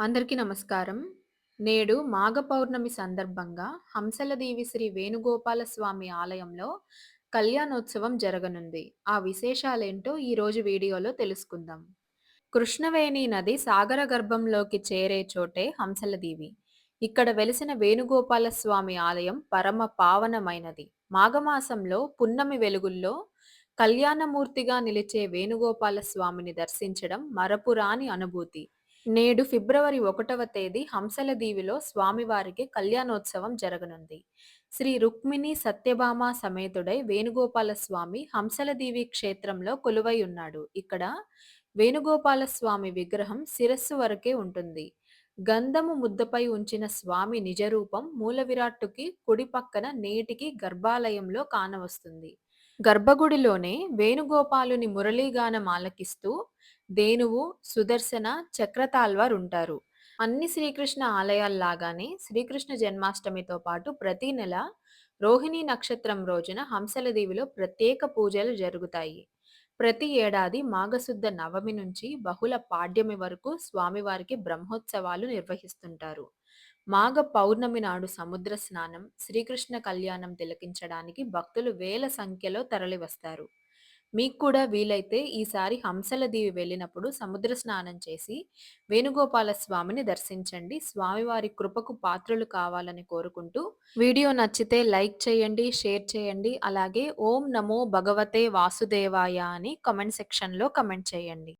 అందరికీ నమస్కారం. నేడు మాఘ పౌర్ణమి సందర్భంగా హంసలదేవి శ్రీ వేణుగోపాల స్వామి ఆలయంలో కళ్యాణోత్సవం జరగనుంది. ఆ విశేషాలేంటో ఈరోజు వీడియోలో తెలుసుకుందాం. కృష్ణవేణి నది సాగర గర్భంలోకి చేరే చోటే హంసలదేవి. ఇక్కడ వెలిసిన వేణుగోపాల స్వామి ఆలయం పరమ పావనమైనది. మాఘమాసంలో పున్నమి వెలుగుల్లో కళ్యాణమూర్తిగా నిలిచే వేణుగోపాల స్వామిని దర్శించడం మరపురాని అనుభూతి. నేడు ఫిబ్రవరి ఒకటవ తేదీ హంసల దీవిలో స్వామివారికి కళ్యాణోత్సవం జరగనుంది. శ్రీ రుక్మిణి సత్యభామ సమేతుడై వేణుగోపాల స్వామి హంసల దీవి క్షేత్రంలో కొలువై ఉన్నాడు. ఇక్కడ వేణుగోపాల స్వామి విగ్రహం శిరస్సు వరకే ఉంటుంది. గంధము ముద్దపై ఉంచిన స్వామి నిజరూపం మూల విరాట్టుకి కుడి పక్కన నేటికి గర్భాలయంలో కానవస్తుంది. గర్భగుడిలోనే వేణుగోపాలుని మురళీగానం ఆలకిస్తూ దేనువు సుదర్శన చక్రతాల్వార్ ఉంటారు. అన్ని శ్రీకృష్ణ ఆలయాల్లాగానే శ్రీకృష్ణ జన్మాష్టమితో పాటు ప్రతి నెల రోహిణి నక్షత్రం రోజున హంసల దీవిలో ప్రత్యేక పూజలు జరుగుతాయి. ప్రతి ఏడాది మాఘశుద్ధ నవమి నుంచి బహుళ పాడ్యమి వరకు స్వామివారికి బ్రహ్మోత్సవాలు నిర్వహిస్తుంటారు. మాఘ పౌర్ణమి నాడు సముద్ర స్నానం శ్రీకృష్ణ కళ్యాణం తిలకించడానికి భక్తులు వేల సంఖ్యలో తరలివస్తారు. మీకు కూడా వీలైతే ఈసారి హంసల దీవి వెళ్ళినప్పుడు సముద్ర స్నానం చేసి వేణుగోపాల స్వామిని దర్శించండి. స్వామివారి కృపకు పాత్రలు కావాలని కోరుకుంటూ వీడియో నచ్చితే లైక్ చేయండి షేర్ చేయండి. అలాగే ఓం నమో భగవతే వాసుదేవాయ అని కమెంట్ సెక్షన్లో కమెంట్ చేయండి.